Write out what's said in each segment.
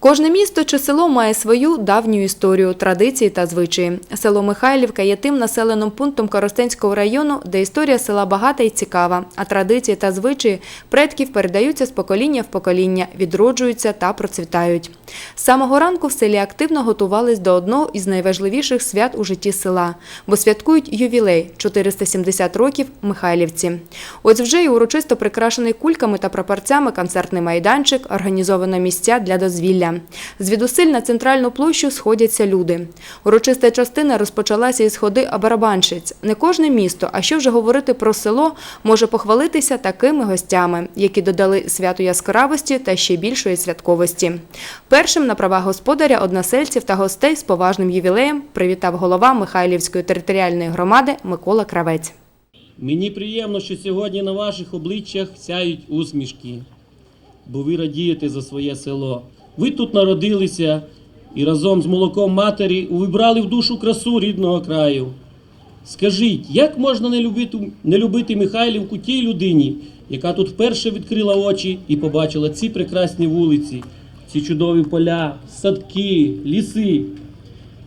Кожне місто чи село має свою давню історію, традиції та звичаї. Село Михайлівка є тим населеним пунктом Коростенського району, де історія села багата і цікава, а традиції та звичаї предків передаються з покоління в покоління, відроджуються та процвітають. З самого ранку в селі активно готувались до одного із найважливіших свят у житті села, бо святкують ювілей 470 років Михайлівці. Ось вже й урочисто прикрашений кульками та прапорцями концертний майданчик, організовано місця для дозвілля. Звідусиль на центральну площу сходяться люди. Урочиста частина розпочалася із ходи барабанщиць. Не кожне місто, а що вже говорити про село, може похвалитися такими гостями, які додали святу яскравості та ще більшої святковості. Першим на правах господаря односельців та гостей з поважним ювілеєм привітав голова Михайлівської територіальної громади Микола Кравець. Мені приємно, що сьогодні на ваших обличчях сяють усмішки, бо ви радієте за своє село. Ви тут народилися і разом з молоком матері увібрали в душу красу рідного краю. Скажіть, як можна не любити, не любити Михайлівку тій людині, яка тут вперше відкрила очі і побачила ці прекрасні вулиці, ці чудові поля, садки, ліси.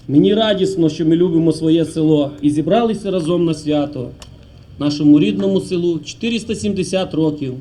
Мені радісно, що ми любимо своє село і зібралися разом на свято. Нашому рідному селу 470 років.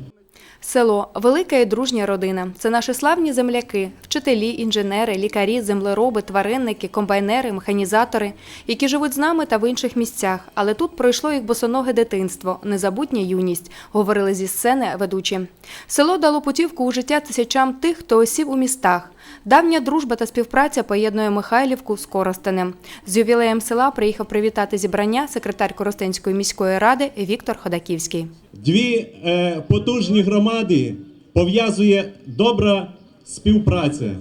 Село велика і дружня родина. Це наші славні земляки, вчителі, інженери, лікарі, землероби, тваринники, комбайнери, механізатори, які живуть з нами та в інших місцях. Але тут пройшло їх босоноге дитинство, незабутня юність, говорили зі сцени ведучі. Село дало путівку у життя тисячам тих, хто осів у містах. Давня дружба та співпраця поєднує Михайлівку з Коростенем. З ювілеєм села приїхав привітати зібрання секретар Коростенської міської ради Віктор Ходаківський. Дві е, потужні громади пов'язує добра співпраця.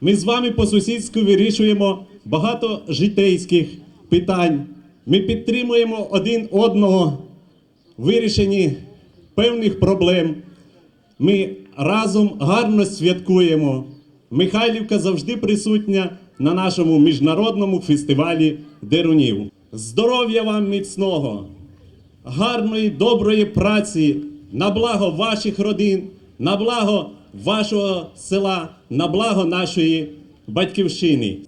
Ми з вами по-сусідську вирішуємо багато житейських питань. Ми підтримуємо один одного в вирішенні певних проблем. Ми разом гарно святкуємо. Михайлівка завжди присутня на нашому міжнародному фестивалі Дерунів. Здоров'я вам міцного! гарної, доброї праці на благо ваших родин, на благо вашого села, на благо нашої батьківщини.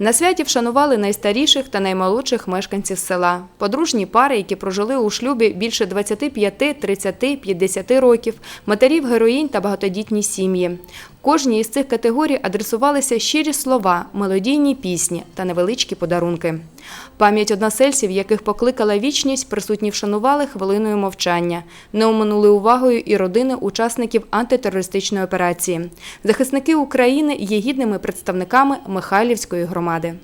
На святі вшанували найстаріших та наймолодших мешканців села. Подружні пари, які прожили у шлюбі більше 25, 30, 50 років, матерів героїнь та багатодітні сім'ї. Кожній із цих категорій адресувалися щирі слова, мелодійні пісні та невеличкі подарунки. Пам'ять односельців, яких покликала вічність, присутні вшанували хвилиною мовчання. Не оминули увагою і родини учасників антитерористичної операції. Захисники України є гідними представниками Михайлівської громади.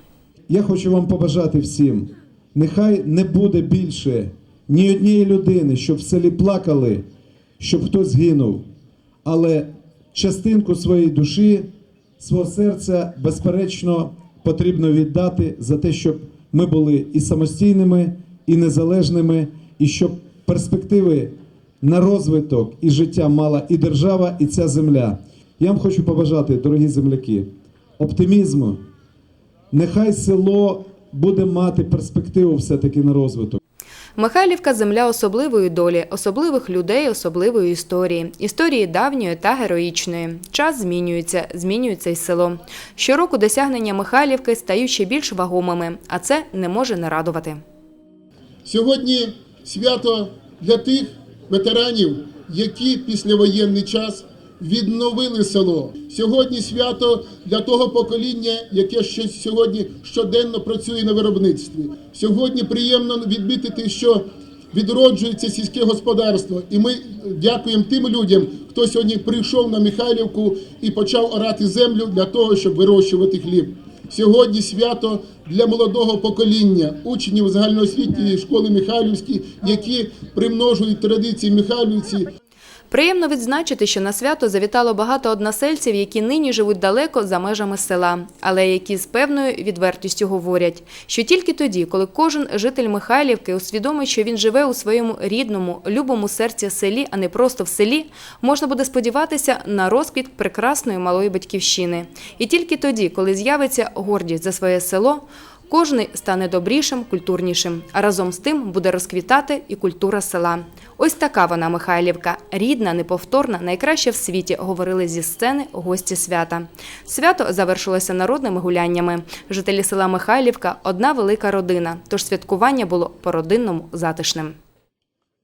Я хочу вам побажати всім, нехай не буде більше ні однієї людини, щоб в селі плакали, щоб хтось згинув. Але частинку своєї душі, свого серця, безперечно, потрібно віддати за те, щоб ми були і самостійними, і незалежними, і щоб перспективи на розвиток і життя мала і держава, і ця земля. Я вам хочу побажати, дорогі земляки, оптимізму, Нехай село буде мати перспективу все-таки на розвиток. Михайлівка земля особливої долі, особливих людей, особливої історії, історії давньої та героїчної. Час змінюється, змінюється й село. Щороку досягнення Михайлівки стають ще більш вагомими, а це не може не радувати. Сьогодні свято для тих ветеранів, які післявоєнний час відновили село. Сьогодні свято для того покоління, яке ще сьогодні щоденно працює на виробництві. Сьогодні приємно відмітити, що відроджується сільське господарство, і ми дякуємо тим людям, хто сьогодні прийшов на Михайлівку і почав орати землю для того, щоб вирощувати хліб. Сьогодні свято для молодого покоління учнів загальноосвітньої школи Михайлівської, які примножують традиції Михайлівці. Приємно відзначити, що на свято завітало багато односельців, які нині живуть далеко за межами села, але які з певною відвертістю говорять, що тільки тоді, коли кожен житель Михайлівки усвідомить, що він живе у своєму рідному, любому серці селі, а не просто в селі, можна буде сподіватися на розквіт прекрасної малої батьківщини. І тільки тоді, коли з'явиться гордість за своє село, Кожний стане добрішим, культурнішим, а разом з тим буде розквітати і культура села. Ось така вона Михайлівка, рідна, неповторна, найкраща в світі, говорили зі сцени гості свята. Свято завершилося народними гуляннями. Жителі села Михайлівка одна велика родина, тож святкування було по-родинному затишним.